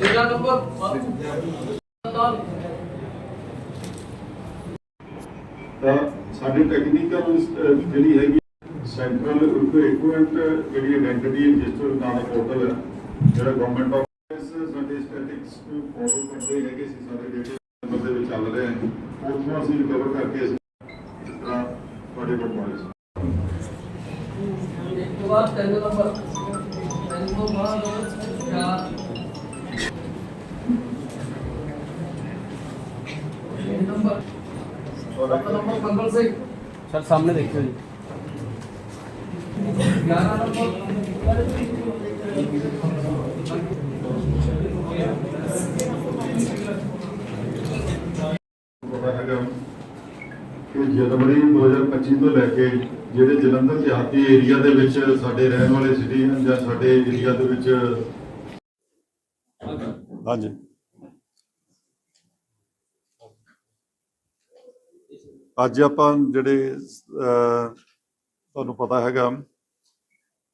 ਤੇਰਾ ਨੰਬਰ ਤਾਂ ਤਾਂ ਸਾਡੀ ਟੈਕਨੀਕਲ ਜਿਹੜੀ ਹੈਗੀ ਸੈਂਟਰਲ ਇਕਵਿਪਮੈਂਟ ਜਿਹੜੀ ਆਇਡੈਂਟੀਟੀ ਰਜਿਸਟਰ ਨਾਮ ਦਾ ਪੋਰਟਲ ਹੈ ਜਿਹੜਾ ਗਵਰਨਮੈਂਟ ਆਫ ਸਾਡੇ ਸਟੈਟਿਕਸ ਨੂੰ ਫੋਲੋ ਕਰਦੇ ਹੈਗੇ ਸੀ ਸਾਰੇ ਜਿਹੜੇ ਨੰਬਰ ਦੇ ਵਿੱਚ ਚੱਲ ਰਹੇ ਹਨ ਉੱਥੋਂ ਅਸੀਂ ਰਿਕਵਰ ਕਰਕੇ ਅਸੀਂ ਇਸ ਤਰ੍ਹਾਂ ਤੁਹਾਡੇ ਕੋਲ ਪਹੁੰਚੇ ਸੀ। ਇੱਕ ਤੋਂ ਬਾਅਦ ਤਿੰਨ ਨੰਬਰ ਨੰਬਰ ਸੱਤ ਨੰਬਰ ਮੰਗਲ ਸਿੰਘ ਸਰ, ਸਾਹਮਣੇ ਦੇਖਿਓ ਜੀ। 11 ਨੰਬਰ ਕਿ ਜਨਵਰੀ 2025 ਤੋਂ ਲੈ ਕੇ ਜਿਹੜੇ ਜਲੰਧਰ ਦਿਹਾਤੀ ਏਰੀਆ ਦੇ ਵਿੱਚ ਸਾਡੇ ਰਹਿਣ ਵਾਲੇ ਸਿਟੀਜ਼ਨ ਜਾਂ ਸਾਡੇ ਏਰੀਆ ਦੇ ਵਿੱਚ ਹਾਂਜੀ। ਅੱਜ ਆਪਾਂ ਜਿਹੜੇ ਤੁਹਾਨੂੰ ਪਤਾ ਹੈਗਾ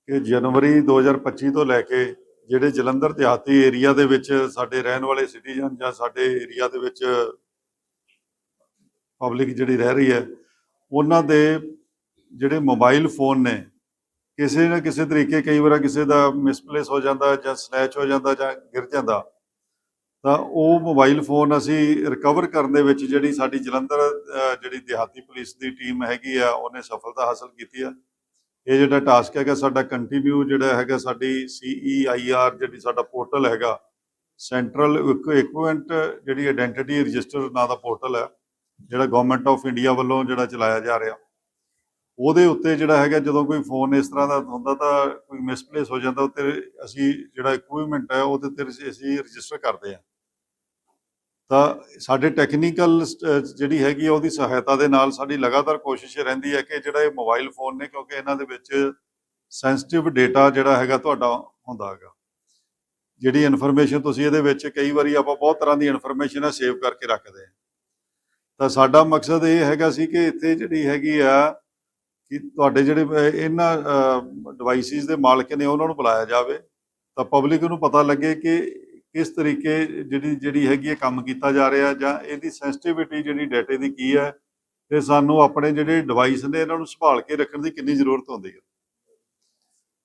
ਕਿ ਜਨਵਰੀ 2025 ਤੋਂ ਲੈ ਕੇ ਜਿਹੜੇ ਜਲੰਧਰ ਦਿਹਾਤੀ ਏਰੀਆ ਦੇ ਵਿੱਚ ਸਾਡੇ ਰਹਿਣ ਵਾਲੇ ਸਿਟੀਜ਼ਨ ਜਾਂ ਸਾਡੇ ਏਰੀਆ ਦੇ ਵਿੱਚ ਪਬਲਿਕ ਜਿਹੜੀ ਰਹਿ ਰਹੀ ਹੈ, ਉਹਨਾਂ ਦੇ ਜਿਹੜੇ ਮੋਬਾਈਲ ਫੋਨ ਨੇ, ਕਿਸੇ ਨਾ ਕਿਸੇ ਤਰੀਕੇ ਕਈ ਵਾਰ ਕਿਸੇ ਦਾ ਮਿਸਪਲੇਸ ਹੋ ਜਾਂਦਾ ਜਾਂ ਸਨੈਚ ਹੋ ਜਾਂਦਾ ਜਾਂ ਗਿਰ ਜਾਂਦਾ। ਤਾਂ ਉਹ ਮੋਬਾਈਲ ਫੋਨ ਅਸੀਂ ਰਿਕਵਰ ਕਰਨ ਦੇ ਵਿੱਚ ਜਿਹੜੀ ਸਾਡੀ ਜਲੰਧਰ ਜਿਹੜੀ ਦਿਹਾਤੀ ਪੁਲਿਸ ਦੀ ਟੀਮ ਹੈਗੀ ਆ, ਉਹਨੇ ਸਫਲਤਾ ਹਾਸਲ ਕੀਤੀ ਆ। ਇਹ ਜਿਹੜਾ ਟਾਸਕ ਹੈਗਾ, ਸਾਡਾ ਕੰਟੀਨਿਊ ਜਿਹੜਾ ਹੈਗਾ, ਸਾਡੀ CEIR ਜਿਹੜੀ ਸਾਡਾ ਪੋਰਟਲ ਹੈਗਾ ਸੈਂਟਰਲ ਇਕਵਿਪਮੈਂਟ ਜਿਹੜੀ ਆਇਡੈਂਟੀਟੀ ਰਜਿਸਟਰ ਨਾਂ ਦਾ ਪੋਰਟਲ ਹੈ ਜਿਹੜਾ ਗਵਰਨਮੈਂਟ ਆਫ ਇੰਡੀਆ ਵੱਲੋਂ ਜਿਹੜਾ ਚਲਾਇਆ ਜਾ ਰਿਹਾ। ਉਹਦੇ ਉੱਤੇ ਜਿਹੜਾ ਹੈਗਾ, ਜਦੋਂ ਕੋਈ ਫੋਨ ਇਸ ਤਰ੍ਹਾਂ ਦਾ ਹੁੰਦਾ ਤਾਂ ਕੋਈ ਮਿਸਪਲੇਸ ਹੋ ਜਾਂਦਾ ਉੱਤੇ ਅਸੀਂ ਜਿਹੜਾ ਇਕਵਿਪਮੈਂਟ ਹੈ ਉਹਦੇ ਤੇ ਅਸੀਂ ਰਜਿਸਟਰ ਕਰਦੇ ਹਾਂ ਤਾਂ ਸਾਡੇ ਟੈਕਨੀਕਲ ਜਿਹੜੀ ਹੈਗੀ ਆ ਉਹਦੀ ਸਹਾਇਤਾ ਦੇ ਨਾਲ ਸਾਡੀ ਲਗਾਤਾਰ ਕੋਸ਼ਿਸ਼ ਰਹਿੰਦੀ ਹੈ ਕਿ ਜਿਹੜਾ ਇਹ ਮੋਬਾਈਲ ਫੋਨ ਨੇ ਕਿਉਂਕਿ ਇਹਨਾਂ ਦੇ ਵਿੱਚ ਸੈਂਸਿਟਿਵ ਡਾਟਾ ਜਿਹੜਾ ਹੈਗਾ ਤੁਹਾਡਾ ਹੁੰਦਾ ਹੈਗਾ। ਜਿਹੜੀ ਇਨਫੋਰਮੇਸ਼ਨ ਤੁਸੀਂ ਇਹਦੇ ਵਿੱਚ ਕਈ ਵਾਰੀ ਆਪਾਂ ਬਹੁਤ ਤਰ੍ਹਾਂ ਦੀ ਇਨਫੋਰਮੇਸ਼ਨ ਹੈ ਸੇਵ ਕਰਕੇ ਰੱਖਦੇ ਹਾਂ। ਤਾਂ ਸਾਡਾ ਮਕਸਦ ਇਹ ਹੈਗਾ ਸੀ ਕਿ ਇੱਥੇ ਜਿਹੜੀ ਹੈਗੀ ਆ ਕਿ ਤੁਹਾਡੇ ਜਿਹੜੇ ਇਹਨਾਂ ਡਿਵਾਈਸਿਸ ਦੇ ਮਾਲਕ ਨੇ ਉਹਨਾਂ ਨੂੰ ਬੁਲਾਇਆ ਜਾਵੇ ਤਾਂ ਪਬਲਿਕ ਨੂੰ ਪਤਾ ਲੱਗੇ ਕਿ ਕਿਸ ਤਰੀਕੇ ਜਿਹੜੀ ਜਿਹੜੀ ਹੈਗੀ ਹੈ ਕੰਮ ਕੀਤਾ ਜਾ ਰਿਹਾ ਜਾਂ ਇਹਦੀ ਸੈਂਸਿਟੀਵਿਟੀ ਜਿਹੜੀ ਡਾਟੇ ਦੀ ਕੀ ਹੈ, ਤੇ ਸਾਨੂੰ ਆਪਣੇ ਜਿਹੜੇ ਡਿਵਾਈਸ ਨੇ ਇਹਨਾਂ ਨੂੰ ਸੰਭਾਲ ਕੇ ਰੱਖਣ ਦੀ ਕਿੰਨੀ ਜ਼ਰੂਰਤ ਹੁੰਦੀ ਹੈ।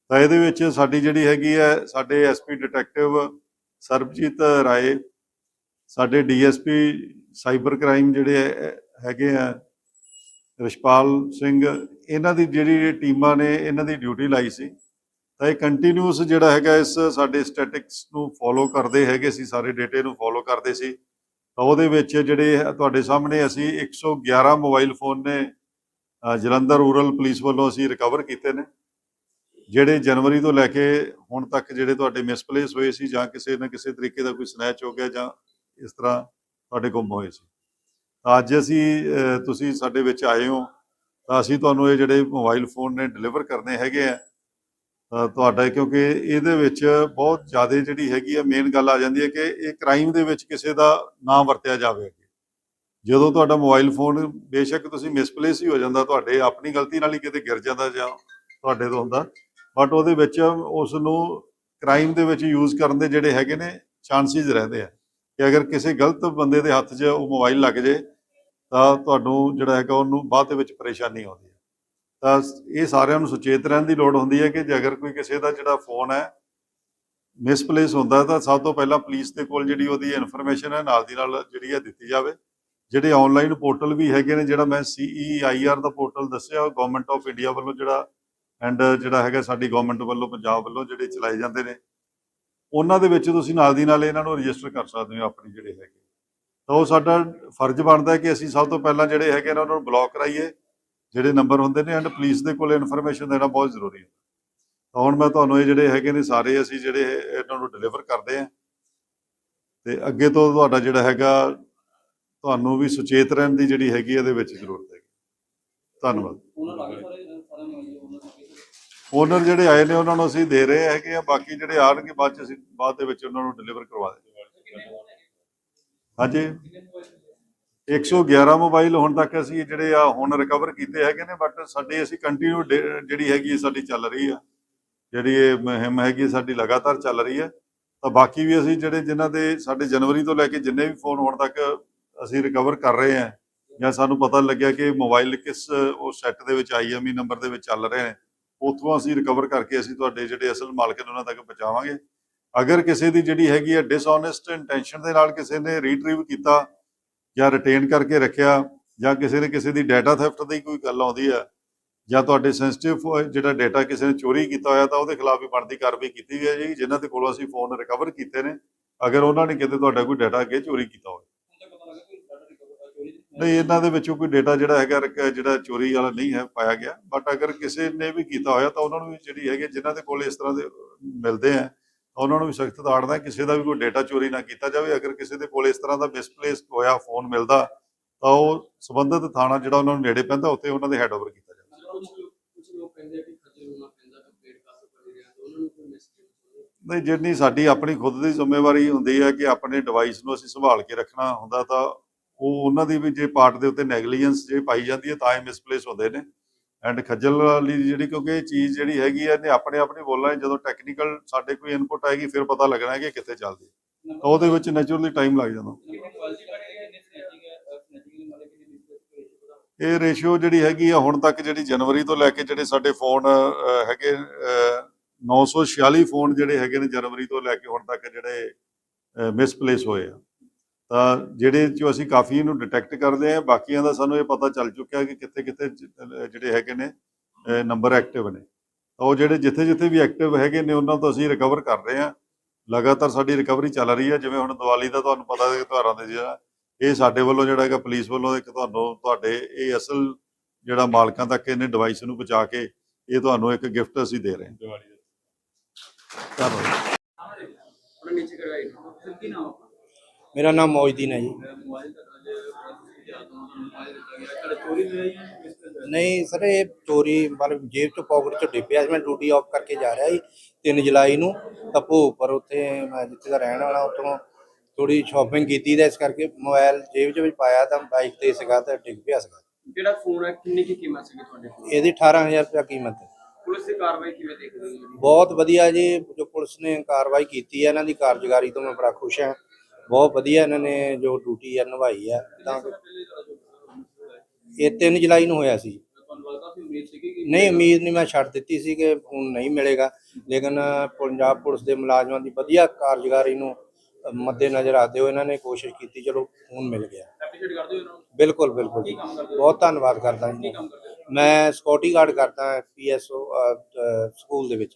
ਤਾਂ ਇਹਦੇ ਵਿੱਚ ਸਾਡੀ ਜਿਹੜੀ ਹੈਗੀ ਹੈ, ਸਾਡੇ ਐਸਪੀ ਡਿਟੈਕਟਿਵ ਸਰਬਜੀਤ ਰਾਏ, ਸਾਡੇ ਡੀਐਸਪੀ ਸਾਈਬਰ ਕ੍ਰਾਈਮ ਜਿਹੜੇ ਹੈਗੇ ਆ, ਰਿਸ਼ਪਾਲ ਸਿੰਘ, ਇਹਨਾਂ ਦੀ ਜਿਹੜੀ ਟੀਮਾਂ ਨੇ ਇਹਨਾਂ ਦੀ ਡਿਊਟੀ ਲਾਈ ਸੀ। ਤਾਂ ਇਹ ਕੰਟੀਨਿਊਸ ਜਿਹੜਾ ਹੈਗਾ ਇਸ ਸਾਡੇ ਸਟੈਟਿਕਸ ਨੂੰ ਫੋਲੋ ਕਰਦੇ ਹੈਗੇ ਸੀ, ਸਾਰੇ ਡਾਟੇ ਨੂੰ ਫੋਲੋ ਕਰਦੇ ਸੀ। ਤਾਂ ਉਹਦੇ ਵਿੱਚ ਜਿਹੜੇ ਤੁਹਾਡੇ ਸਾਹਮਣੇ ਅਸੀਂ 111 ਮੋਬਾਈਲ ਫੋਨ ਨੇ ਜਲੰਧਰ ਰੂਰਲ ਪੁਲਿਸ ਵੱਲੋਂ ਅਸੀਂ ਰਿਕਵਰ ਕੀਤੇ ਨੇ। ਜਿਹੜੇ ਜਨਵਰੀ ਤੋਂ ਲੈ ਕੇ ਹੁਣ ਤੱਕ ਜਿਹੜੇ ਤੁਹਾਡੇ ਮਿਸਪਲੇਸ ਹੋਏ ਸੀ ਜਾਂ ਕਿਸੇ ਨਾ ਕਿਸੇ ਤਰੀਕੇ ਦਾ ਕੋਈ ਸਨੈਚ ਹੋ ਗਿਆ ਜਾਂ ਇਸ ਤਰ੍ਹਾਂ ਤੁਹਾਡੇ ਗੁੰਮ ਹੋਏ ਸੀ। ਤਾਂ ਅੱਜ ਅਸੀਂ ਤੁਸੀਂ ਸਾਡੇ ਵਿੱਚ ਆਏ ਹੋ, ਤਾਂ ਅਸੀਂ ਤੁਹਾਨੂੰ ਇਹ ਜਿਹੜੇ ਮੋਬਾਈਲ ਫੋਨ ਨੇ ਡਿਲੀਵਰ ਕਰਨੇ ਹੈਗੇ ਆ। ਤੁਹਾਡਾ, ਕਿਉਂਕਿ ਇਹਦੇ ਵਿੱਚ ਬਹੁਤ ਜ਼ਿਆਦਾ ਜਿਹੜੀ ਹੈਗੀ ਆ ਮੇਨ ਗੱਲ ਆ ਜਾਂਦੀ ਹੈ ਕਿ ਇਹ ਕ੍ਰਾਈਮ ਦੇ ਵਿੱਚ ਕਿਸੇ ਦਾ ਨਾਮ ਵਰਤਿਆ ਜਾਵੇ ਜਦੋਂ ਤੁਹਾਡਾ ਮੋਬਾਈਲ ਫੋਨ ਬੇਸ਼ੱਕ ਤੁਸੀਂ ਮਿਸਪਲੇਸ ਹੀ ਹੋ ਜਾਂਦਾ, ਤੁਹਾਡੇ ਆਪਣੀ ਗਲਤੀ ਨਾਲ ਹੀ ਕਿਤੇ ਗਿਰ ਜਾਂਦਾ ਜਾਂ ਤੁਹਾਡੇ ਤੋਂ ਹੁੰਦਾ ਬਟ ਉਹਦੇ ਵਿੱਚ ਉਸ ਨੂੰ ਕ੍ਰਾਈਮ ਦੇ ਵਿੱਚ ਯੂਜ਼ ਕਰਨ ਦੇ ਜਿਹੜੇ ਹੈਗੇ ਨੇ ਚਾਂਸਿਸ ਰਹਿੰਦੇ ਆ ਕਿ ਅਗਰ ਕਿਸੇ ਗਲਤ ਬੰਦੇ ਦੇ ਹੱਥ 'ਚ ਉਹ ਮੋਬਾਈਲ ਲੱਗ ਜੇ ਤਾਂ ਤੁਹਾਨੂੰ ਜਿਹੜਾ ਹੈਗਾ, ਉਹਨੂੰ ਬਾਅਦ ਦੇ ਵਿੱਚ ਪਰੇਸ਼ਾਨੀ ਆਉਂਦੀ ਤਾਂ ਇਹ ਸਾਰਿਆਂ ਨੂੰ ਸੁਚੇਤ ਰਹਿਣ ਦੀ ਲੋੜ ਹੁੰਦੀ ਹੈ ਕਿ ਜੇ ਅਗਰ ਕੋਈ ਕਿਸੇ ਦਾ ਜਿਹੜਾ ਫੋਨ ਹੈ ਮਿਸਪਲੇਸ ਹੁੰਦਾ ਤਾਂ ਸਭ ਤੋਂ ਪਹਿਲਾਂ ਪੁਲਿਸ ਦੇ ਕੋਲ ਜਿਹੜੀ ਉਹਦੀ ਇਨਫੋਰਮੇਸ਼ਨ ਹੈ, ਨਾਲ ਦੀ ਨਾਲ ਜਿਹੜੀ ਹੈ ਦਿੱਤੀ ਜਾਵੇ। ਜਿਹੜੇ ਆਨਲਾਈਨ ਪੋਰਟਲ ਵੀ ਹੈਗੇ ਨੇ, ਜਿਹੜਾ ਮੈਂ CEIR ਦਾ ਪੋਰਟਲ ਦੱਸਿਆ ਗਵਰਨਮੈਂਟ ਆਫ ਇੰਡੀਆ ਵੱਲੋਂ ਜਿਹੜਾ ਐਂਡ ਜਿਹੜਾ ਹੈਗਾ ਸਾਡੀ ਗਵਰਨਮੈਂਟ ਵੱਲੋਂ, ਪੰਜਾਬ ਵੱਲੋਂ ਜਿਹੜੇ ਚਲਾਏ ਜਾਂਦੇ ਨੇ, ਉਹਨਾਂ ਦੇ ਵਿੱਚ ਤੁਸੀਂ ਨਾਲ ਦੀ ਨਾਲ ਇਹਨਾਂ ਨੂੰ ਰਜਿਸਟਰ ਕਰ ਸਕਦੇ ਹੋ ਆਪਣੀ ਜਿਹੜੇ ਹੈਗੇ। ਤਾਂ ਉਹ ਸਾਡਾ ਫਰਜ਼ ਬਣਦਾ ਹੈ ਕਿ ਅਸੀਂ ਸਭ ਤੋਂ ਪਹਿਲਾਂ ਜਿਹੜੇ ਹੈਗੇ ਨੇ, ਉਹਨਾਂ ਨੂੰ ਬਲੌਕ ਕਰਾਈਏ। ਜਿਹੜੇ ਨੰਬਰ ਹੁੰਦੇ ਨੇ ਐਂਡ ਪੁਲਿਸ ਦੇ ਕੋਲ ਇਨਫੋਰਮੇਸ਼ਨ ਦੇਣਾ ਬਹੁਤ ਜ਼ਰੂਰੀ ਹੈ। ਤਾਂ ਹੁਣ ਮੈਂ ਤੁਹਾਨੂੰ ਇਹ ਜਿਹੜੇ ਹੈਗੇ ਨੇ ਸਾਰੇ ਅਸੀਂ ਜਿਹੜੇ ਇਹਨਾਂ ਨੂੰ ਡਿਲੀਵਰ ਕਰਦੇ ਹਾਂ। ਤੇ ਅੱਗੇ ਤੋਂ ਤੁਹਾਡਾ ਜਿਹੜਾ ਹੈਗਾ ਤੁਹਾਨੂੰ ਵੀ ਸੁਚੇਤ ਰਹਿਣ ਦੀ ਜਿਹੜੀ ਹੈਗੀ ਇਹਦੇ ਵਿੱਚ ਜ਼ਰੂਰਤ ਹੈ ਧੰਨਵਾਦ। ਓਨਰ ਜਿਹੜੇ ਆਏ ਨੇ ਉਹਨਾਂ ਨੂੰ ਅਸੀਂ ਦੇ ਰਹੇ ਹੈਗੇ ਆ ਬਾਕੀ ਜਿਹੜੇ ਆਣਗੇ ਬਾਅਦ ਚ ਅਸੀਂ ਬਾਅਦ ਦੇ ਵਿੱਚ ਉਹਨਾਂ ਨੂੰ ਡਿਲੀਵਰ ਕਰਵਾ ਦੇਵਾਂਗੇ ਹਾਂਜੀ। 111 ਮੋਬਾਈਲ ਹੁਣ ਤੱਕ ਅਸੀਂ ਜਿਹੜੇ ਆ ਹੁਣ ਰਿਕਵਰ ਕੀਤੇ ਹੈਗੇ ਨੇ ਬਟ ਸਾਡੇ ਅਸੀਂ ਕੰਟੀਨਿਊ ਜਿਹੜੀ ਹੈਗੀ ਹੈ ਸਾਡੀ ਚੱਲ ਰਹੀ ਆ। ਜਿਹੜੀ ਇਹ ਮੁਹਿੰਮ ਹੈਗੀ ਹੈ ਸਾਡੀ ਲਗਾਤਾਰ ਚੱਲ ਰਹੀ ਹੈ ਤਾਂ ਬਾਕੀ ਵੀ ਅਸੀਂ ਜਿਹੜੇ ਜਿਨ੍ਹਾਂ ਦੇ ਸਾਡੇ ਜਨਵਰੀ ਤੋਂ ਲੈ ਕੇ ਜਿੰਨੇ ਵੀ ਫੋਨ ਹੁਣ ਤੱਕ ਅਸੀਂ ਰਿਕਵਰ ਕਰ ਰਹੇ ਹਾਂ ਜਾਂ ਸਾਨੂੰ ਪਤਾ ਲੱਗਿਆ ਕਿ ਮੋਬਾਈਲ ਕਿਸ, ਉਹ ਸੈੱਟ ਦੇ ਵਿੱਚ ਆਈਐਮਈ ਨੰਬਰ ਦੇ ਵਿੱਚ ਚੱਲ ਰਹੇ ਨੇ, ਉੱਥੋਂ ਅਸੀਂ ਰਿਕਵਰ ਕਰਕੇ ਅਸੀਂ ਤੁਹਾਡੇ ਜਿਹੜੇ ਅਸਲ ਮਾਲਕ ਨੇ ਉਹਨਾਂ ਤੱਕ ਪਹੁੰਚਾਵਾਂਗੇ। ਅਗਰ ਕਿਸੇ ਦੀ ਜਿਹੜੀ ਹੈਗੀ ਹੈ ਡਿਸਓਨੈਸਟ ਇੰਟੈਂਸ਼ਨ ਦੇ ਨਾਲ ਕਿਸੇ ਨੇ ਰੀਟਰੀਵ ਕੀਤਾ ਜਾਂ ਰਿਟੇਨ ਕਰਕੇ ਰੱਖਿਆ, ਜਾਂ ਕਿਸੇ ਨੇ ਕਿਸੇ ਦੀ ਡਾਟਾ ਥੈਫਟ ਦੀ ਕੋਈ ਗੱਲ ਆਉਂਦੀ ਹੈ ਜਾਂ ਤੁਹਾਡੇ ਸੈਂਸਿਟਿਵ ਜਿਹੜਾ ਡਾਟਾ ਕਿਸੇ ਨੇ ਚੋਰੀ ਕੀਤਾ ਹੋਇਆ, ਤਾਂ ਉਹਦੇ ਖਿਲਾਫ ਵੀ ਬਣਦੀ ਕਾਰਵਾਈ ਕੀਤੀ ਗਈ ਹੈ ਜੀ, ਜਿਨ੍ਹਾਂ ਦੇ ਕੋਲੋਂ ਅਸੀਂ ਫੋਨ ਰਿਕਵਰ ਕੀਤੇ ਨੇ, ਅਗਰ ਉਹਨਾਂ ਨੇ ਕਿਤੇ ਤੁਹਾਡਾ ਕੋਈ ਡਾਟਾ ਅੱਗੇ ਚੋਰੀ ਕੀਤਾ ਹੋਵੇ। ਨਹੀਂ, ਇਹਨਾਂ ਦੇ ਵਿੱਚੋਂ ਕੋਈ ਡਾਟਾ ਜਿਹੜਾ ਹੈਗਾ ਜਿਹੜਾ ਚੋਰੀ ਵਾਲਾ ਨਹੀਂ ਹੈ, ਪਾਇਆ ਗਿਆ ਬਟ ਅਗਰ ਕਿਸੇ ਨੇ ਵੀ ਕੀਤਾ ਹੋਇਆ, ਤਾਂ ਉਹਨਾਂ ਨੂੰ ਵੀ ਜਿਹੜੀ ਹੈਗੀ ਜਿਨ੍ਹਾਂ ਦੇ ਕੋਲ ਇਸ ਤਰ੍ਹਾਂ ਦੇ ਮਿਲਦੇ ਆ ਉਹਨਾਂ ਨੂੰ ਵੀ ਸਖਤ ਤਾੜਨਾ ਕਿਸੇ ਦਾ ਵੀ ਕੋਈ ਡਾਟਾ ਚੋਰੀ ਨਾ ਕੀਤਾ ਜਾਵੇ। ਅਗਰ ਕਿਸੇ ਦੇ ਕੋਲ ਇਸ ਤਰ੍ਹਾਂ ਦਾ ਮਿਸਪਲੇਸ ਹੋਇਆ ਫੋਨ ਮਿਲਦਾ ਤਾਂ ਉਹ ਸੰਬੰਧਿਤ ਥਾਣਾ ਜਿਹੜਾ ਉਹਨਾਂ ਨੂੰ ਨੇੜੇ ਪੈਂਦਾ ਉੱਥੇ ਉਹਨਾਂ ਦੇ ਹੈਂਡਓਵਰ ਕੀਤਾ ਜਾਵੇ। ਕੁਝ ਲੋਕ ਕਹਿੰਦੇ ਆ ਕਿ ਖੱਜਲ ਹੋਣਾ ਪੈਂਦਾ ਕੰਪਲੀਟ ਕਰ ਸਕਦੇ ਰਿਹਾ ਤੇ ਉਹਨਾਂ ਨੂੰ ਕੋਈ ਮੈਸੇਜ ਨਹੀਂ ਜਿੰਨੀ ਸਾਡੀ ਆਪਣੀ ਖੁਦ ਦੀ ਜ਼ਿੰਮੇਵਾਰੀ ਹੁੰਦੀ ਹੈ ਕਿ ਆਪਣੇ ਡਿਵਾਈਸ ਨੂੰ ਅਸੀਂ ਸੰਭਾਲ ਕੇ ਰੱਖਣਾ ਹੁੰਦਾ ਤਾਂ ਉਹ ਉਹਨਾਂ ਦੀ ਵੀ ਜੇ ਪਾਰਟ ਦੇ ਉੱਤੇ ਨੈਗਲੀਜੈਂਸ ਜੇ ਪਾਈ ਜਾਂਦੀ ਹੈ ਤਾਂ ਹੀ ਮਿਸਪਲੇਸ ਹੁੰਦੇ ਨੇ। ਐਂਡ ਖੱਜਲ ਵਾਲੀ ਜਿਹੜੀ ਕਿਉਂਕਿ ਇਹ ਚੀਜ਼ ਜਿਹੜੀ ਹੈਗੀ ਹੈ ਇਹਨੇ ਆਪਣੇ ਆਪ ਬੋਲਣਾ ਜਦੋਂ ਟੈਕਨੀਕਲ ਸਾਡੇ ਕੋਈ ਇਨਪੁਟ ਆਏਗੀ ਫਿਰ ਪਤਾ ਲੱਗਣਾ ਕਿ ਕਿੱਥੇ ਚੱਲਦੀ ਹੈ ਤਾਂ ਉਹਦੇ ਵਿੱਚ ਨੈਚੁਰਲੀ ਟਾਈਮ ਲੱਗ ਜਾਂਦਾ। ਇਹ ਰੇਸ਼ੀਓ ਜਿਹੜੀ ਹੈਗੀ ਆ ਹੁਣ ਤੱਕ ਜਿਹੜੀ ਜਨਵਰੀ ਤੋਂ ਲੈ ਕੇ ਜਿਹੜੇ ਸਾਡੇ ਫੋਨ ਅਹ, ਹੈਗੇ ਅਹ, 946 ਫੋਨ ਜਿਹੜੇ ਹੈਗੇ ਨੇ ਜਨਵਰੀ ਤੋਂ ਲੈ ਕੇ ਹੁਣ ਤੱਕ ਜਿਹੜੇ ਮਿਸਪਲੇਸ ਹੋਏ ਆ। ਤਾਂ ਜਿਹੜੇ ਚੋਂ ਅਸੀਂ ਕਾਫੀ ਇਹਨੂੰ ਡਿਟੈਕਟ ਕਰਦੇ ਆ ਬਾਕੀਆਂ ਦਾ ਸਾਨੂੰ ਇਹ ਪਤਾ ਚੱਲ ਚੁੱਕਿਆ ਕਿ ਕਿੱਥੇ ਕਿੱਥੇ ਜਿਹੜੇ ਹੈਗੇ ਨੇ ਨੰਬਰ ਐਕਟਿਵ ਨੇ। ਤਾਂ ਉਹ ਜਿਹੜੇ ਜਿੱਥੇ ਜਿੱਥੇ ਵੀ ਐਕਟਿਵ ਹੈਗੇ ਨੇ ਉਹਨਾਂ ਤੋਂ ਅਸੀਂ ਰਿਕਵਰ ਕਰ ਰਹੇ ਆ ਲਗਾਤਾਰ ਸਾਡੀ ਰਿਕਵਰੀ ਚੱਲ ਰਹੀ ਹੈ। ਜਿਵੇਂ ਹੁਣ ਦੀਵਾਲੀ ਦਾ ਤੁਹਾਨੂੰ ਪਤਾ ਹੈ ਕਿ ਤਿਉਹਾਰਾਂ ਦੇ ਜਿਹੜਾ ਇਹ ਸਾਡੇ ਵੱਲੋਂ ਜਿਹੜਾ ਹੈਗਾ ਪੁਲਿਸ ਵੱਲੋਂ ਇੱਕ ਤੁਹਾਨੂੰ ਤੁਹਾਡੇ ਇਹ ਅਸਲ ਜਿਹੜਾ ਮਾਲਕਾਂ ਤੱਕ ਇਹਨੇ ਡਿਵਾਈਸ ਨੂੰ ਪਹੁੰਚਾ ਕੇ ਇਹ ਤੁਹਾਨੂੰ ਇੱਕ ਗਿਫਟ ਅਸੀਂ ਦੇ ਰਹੇ ਹਾਂ। ਦੀਵਾਲੀ ਦਾ। ਧੰਨਵਾਦ। ਮੇਰਾ ਨਾਮ ਮੌਜਦੀਨ ਹੈ ਜੀ। ਨਹੀਂ ਸਰ ਇਹ ਚੋਰੀ ਮਤਲਬ ਜੇਬ ਚੋਂ ਪਾਕਟ ਚੋਂ ਡਿੱਪਿਆ ਮੈਂ ਡਿਊਟੀ ਆਫ ਕਰਕੇ ਜਾ ਰਿਹਾ ਸੀ 3 ਜੁਲਾਈ ਨੂੰ ਤਾਂ ਭੋਗਪੁਰ ਉੱਥੇ ਮੈਂ ਜਿੱਥੇ ਦਾ ਰਹਿਣ ਵਾਲਾ ਉੱਥੋਂ ਥੋੜੀ ਸ਼ਾਪਿੰਗ ਕੀਤੀ ਤਾਂ ਇਸ ਕਰਕੇ ਮੋਬਾਈਲ ਜੇਬ 'ਚ ਵਿੱਚ ਪਾਇਆ ਤਾਂ ਬਾਈਕ ਤੇ ਸੀਗਾ ਤਾਂ ਡਿੱਗ ਪਿਆ ਸੀਗਾ। ਜਿਹੜਾ ਫੋਨ ਹੈ ਕਿੰਨੀ ਕੀ ਕੀਮਤ ਸੀਗੀ ਤੁਹਾਡੇ ਕੋਲ? ਇਹਦੀ 18000 ਰੁਪਏ ਕੀਮਤ ਹੈ। ਪੁਲਿਸ ਦੀ ਕਾਰਵਾਈ ਕਿਵੇਂ ਦੇਖਦੇ ਹੋ? ਬਹੁਤ ਵਧੀਆ ਜੀ ਜੋ ਪੁਲਿਸ ਨੇ ਕਾਰਵਾਈ ਕੀਤੀ ਹੈ ਇਹਨਾਂ ਦੀ ਕਾਰਜਕਾਰੀ ਤੋਂ ਮੈਂ ਬੜਾ ਖੁਸ਼ ਹਾਂ। ਬਹੁਤ ਵਧੀਆ ਇਹਨਾਂ ਨੇ ਜੋ ਡਿਊਟੀ ਹੈ ਨਿਭਾਈ ਹੈ ਤਾਂ ਇਹ 3 ਜੁਲਾਈ ਨੂੰ ਹੋਇਆ ਸੀ। ਨਹੀਂ, ਉਮੀਦ ਨਹੀਂ, ਮੈਂ ਛੱਡ ਦਿੱਤੀ ਸੀ ਕਿ ਫੋਨ ਨਹੀਂ ਮਿਲੇਗਾ, ਲੇਕਿਨ ਪੰਜਾਬ ਪੁਲਿਸ ਦੇ ਮੁਲਾਜ਼ਮਾਂ ਦੀ ਵਧੀਆ ਕਾਰਜਕਾਰੀ ਨੂੰ ਮੱਦੇ ਨਜ਼ਰ ਰੱਖਦੇ ਹੋ ਇਹਨਾਂ ਨੇ ਕੋਸ਼ਿਸ਼ ਕੀਤੀ, ਚਲੋ ਫੋਨ ਮਿਲ ਗਿਆ। ਬਿਲਕੁਲ ਬਿਲਕੁਲ ਬਹੁਤ ਧੰਨਵਾਦ ਕਰਦਾ ਜੀ। ਮੈਂ ਸਿਕਿਉਰਿਟੀ ਗਾਰਡ ਕਰਦਾ, ਪੀਐਸਓ ਸਕੂਲ ਦੇ ਵਿੱਚ।